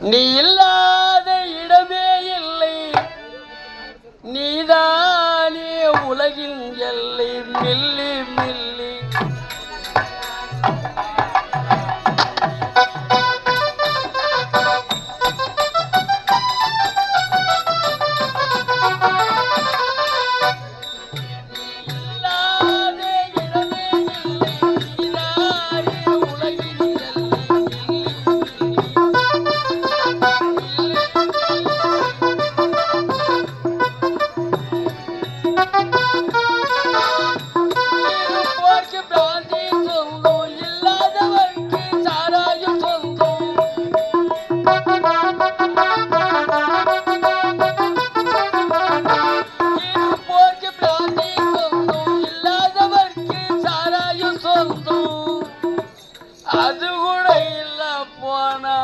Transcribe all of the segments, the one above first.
நீ இல்லாத இடமே இல்லை. நீதானே உலகின் எல்லை. மில்லி மில்லி. அது கூட இல்ல போனா.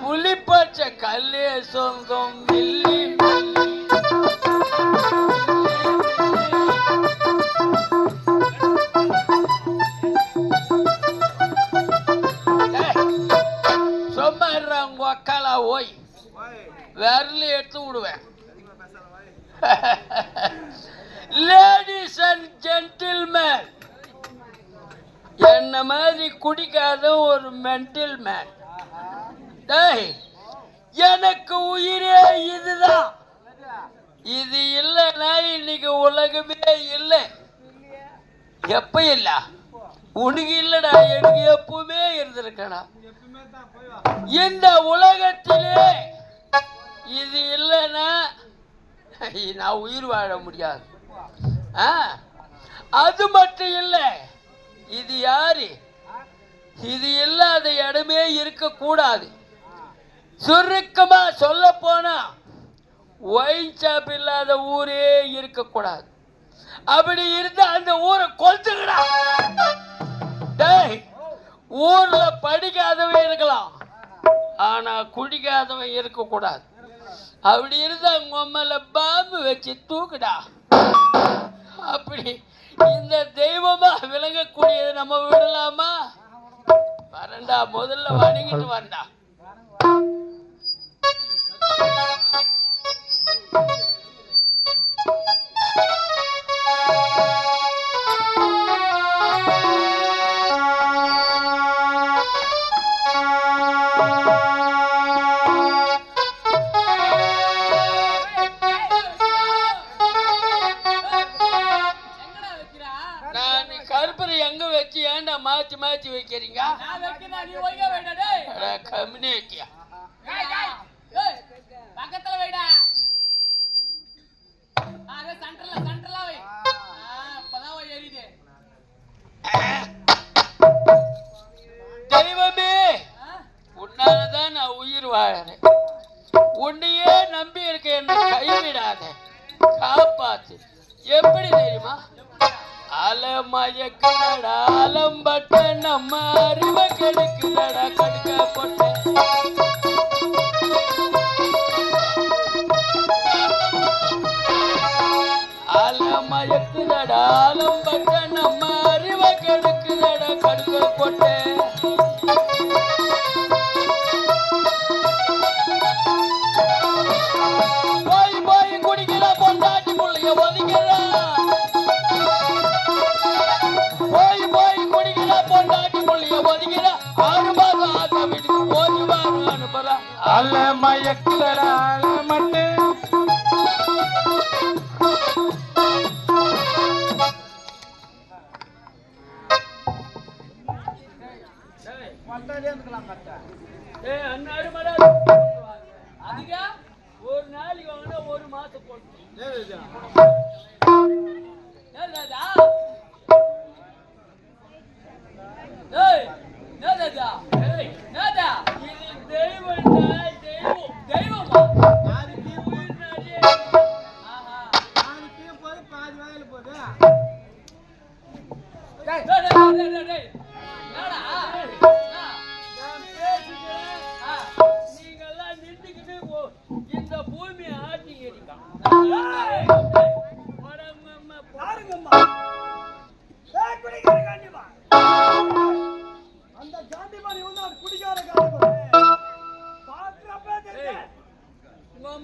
புலிப்பச்ச கல்லே சொந்தம் மில்லி சொம்மாடுறாங்க அக்காலா ஓய். விரல எடுத்து விடுவேன். லேடிஸ் அண்ட் ஜென்டில்மேன் என்ன மாதிரி குடிக்காத ஒரு மென்டல் மேன் எனக்கு உயிரே இதுதான். இது இல்லைன்னா இன்னைக்கு உலகமே இல்லை. எப்ப இல்ல உனக்கு இல்லடா எனக்கு எப்பவுமே இருந்திருக்கடா இந்த உலகத்திலே இது இல்லைன்னா நான் உயிர் வாழ முடியாது. ஆ அது மட்டும் இல்லை. இது யாரு? இது இல்லாத இடமே இருக்கக்கூடாது. சுருக்கமா சொல்ல போனா ஒயின் ஷாப் இல்லாத ஊரே இருக்கக்கூடாது. அப்படி இருந்தா அந்த ஊரை கொளுத்துக்கடா டேய் ஊர்ல படிக்காதவன் இருக்கலாம். ஆனா குடிக்காதவன் இருக்கக்கூடாது. அப்படி இருந்தா உம்மல பாம்பு வச்சு தூக்குடா. அப்படி இந்த தெய்வமா விளங்கக்கூடியதை நம்ம விடலாமா? வரண்டா முதல்ல வணங்கிட்டு வரண்டா வைக்கிறீங்க நான்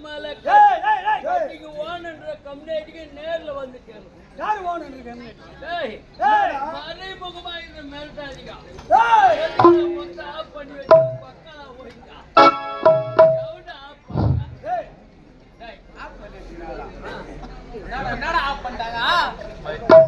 மேல கட்டிக்கு ஓனன்ற கம்யூனிட்டிக்கு நேர்ல வந்துட்டேன். யாரு ஓனன்ற கம்யூனிட்டி? மறைமுகமா இருந்த மிரட்டாதிக்கா ஆஃப் பண்ணி வச்சு பக்கம் போயிட்டா என்னடா ஆஃப் பண்ணிட்டாங்க?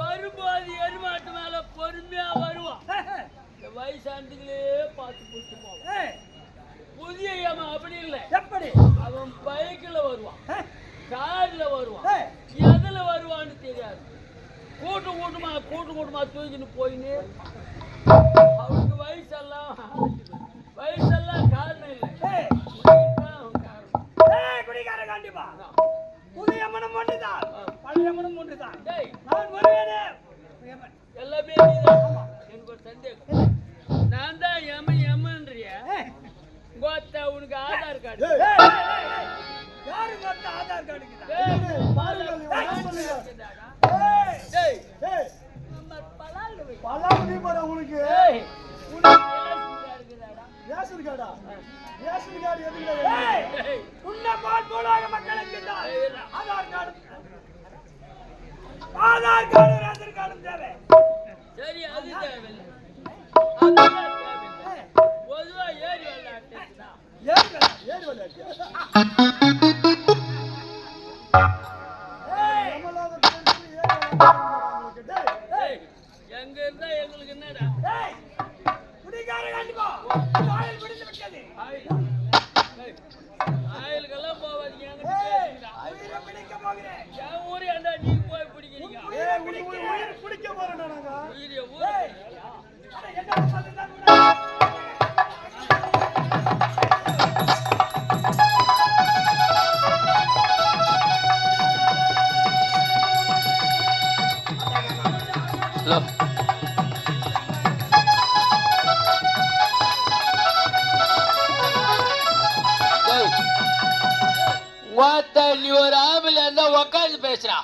வரும்போது எருமாட்டு மேல பொறுமையா வருவான் இந்த வயசாண்டுகளே பார்த்து புதிய யம அப்படி இல்லை. எப்படி? அவன் பைக்ல வருவான். கார்ல வருவான். எதுல வருவான்னு தெரியாது. கூட்டு கூட்டமா கூட்டு கூட்டமா தூக்கின்னு போயின்னு அவனுக்கு வயசெல்லாம் வயசெல்லாம் புதிய எமனும் ஒன்றுதான். பழைய ஒன்றுதான். டேய். நான் வருவேனே. எமன் எல்லாமே எனக்கு ஒரு சந்தேகம் நான் தான் எம எமன்றிய. கோத்தா உனக்கு ஆதார் கார்டு. யாரு மொத்த ஆதார் கார்டு வை. பல்லாக்கு நீ பாரு உனக்கு. டேய், உனக்கு? ரேஷன் கார்டா? ரேஷன் கார்டு எதுக்கு உன்னை போல் மக்களுக்கு ஏய், Aadhaar card Aadhaar card ration தேவை. சரி அது தேவையில்லை. பொதுவா ஏறி விளையாட்டு ஏறு விளையாட்டு. நீ ஒரு ஆம்பளை இருந்தா உக்காந்து பேசுறா.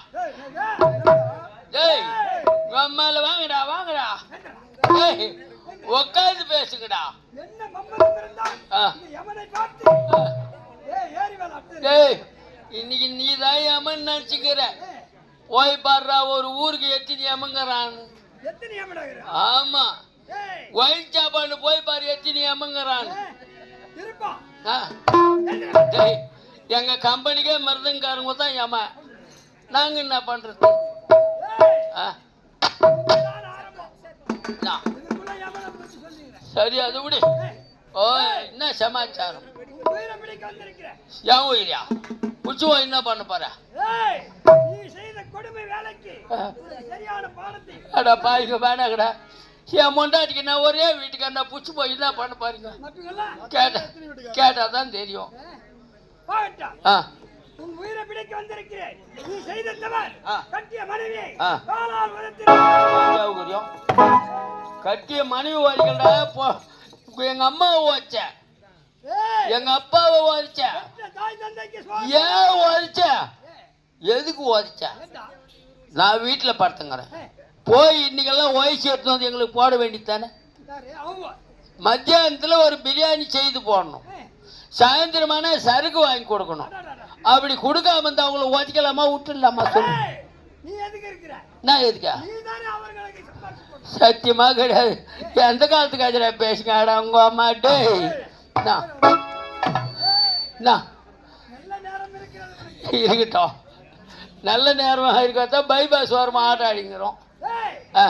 ஏய், அம்மால வாங்கடா வாங்கடா. டேய் உக்காந்து பேசுங்கடா. யமனை. ஏய் இன்னைக்கு நீ தான் அம்மன் நினச்சிக்கிற. போய் பாடுறா ஒரு ஊருக்கு எத்தினி யமனாகிற ஆமா. ஒயின் சாப்பாடு போய் பாரு எத்தினி அம்மங்கிறான் ஏய், இருப்பான் ஆ. என்னடா? டேய் எங்க கம்பெனிக்கே மருதங்காரங்க தான் ஏமா நாங்க என்ன சொல்லுகிறேன். சரி அது விடு. ஓ என்ன சமாச்சாரம். ஏன் உயிரியா? உச்சுவா என்ன பண்ண போற? அடா பாய்க்க வேணாங்கடா. என் மொண்டாட்டிக்கு நான் ஒரே வீட்டுக்கு என்ன புச்சு போய் என்ன பண்ண பாருங்க கேட்ட கேட்டா தான் தெரியும். ஆ. உன் உயிரை பிடிக்க வந்திருக்கிறேன். நீ செய்த தவறு. ஆ. கட்டிய. காலால் மனைவி வரிகளா போ. எங்க அம்மாவை ஏய், எங்க அப்பாவை சுவாமி. ஏன் வரிச்ச ஏய், எதுக்கு ஏண்டா? நான் வீட்டில் படுத்துங்கிறேன். போய் இன்னைக்கெல்லாம் வயசு எடுத்து வந்து எங்களுக்கு போட அவங்க. மத்தியானத்தில் ஒரு பிரியாணி செய்து போடணும். சாயந்தரமான சரக்கு வாங்கி கொடுக்கணும். அப்படி கொடுக்காம இருந்தா அவங்கள ஒதுக்கலாமா விட்டுடலாமா? சொல்லு. நான் எதுக்கா. சத்தியமா கிடையாது. எந்த காலத்துக்கு அதில் பேசுங்க அட உங்க அம்மா டேய் நான் ஏய், நான். நல்ல நேரம் இருக்கிறது உனக்கு. இருக்கட்டும். நல்ல நேரமாக இருக்கத்தான் பைபாஸ் ஓரமா ஆட்ட அடிங்கிறோம் ஏய், ஆ.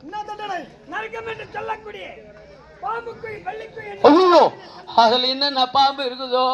என்ன தண்டனை என்று சொல்லக்கூடிய ஐயோ அதுல என்னென்ன பாம்பு இருக்குதோ?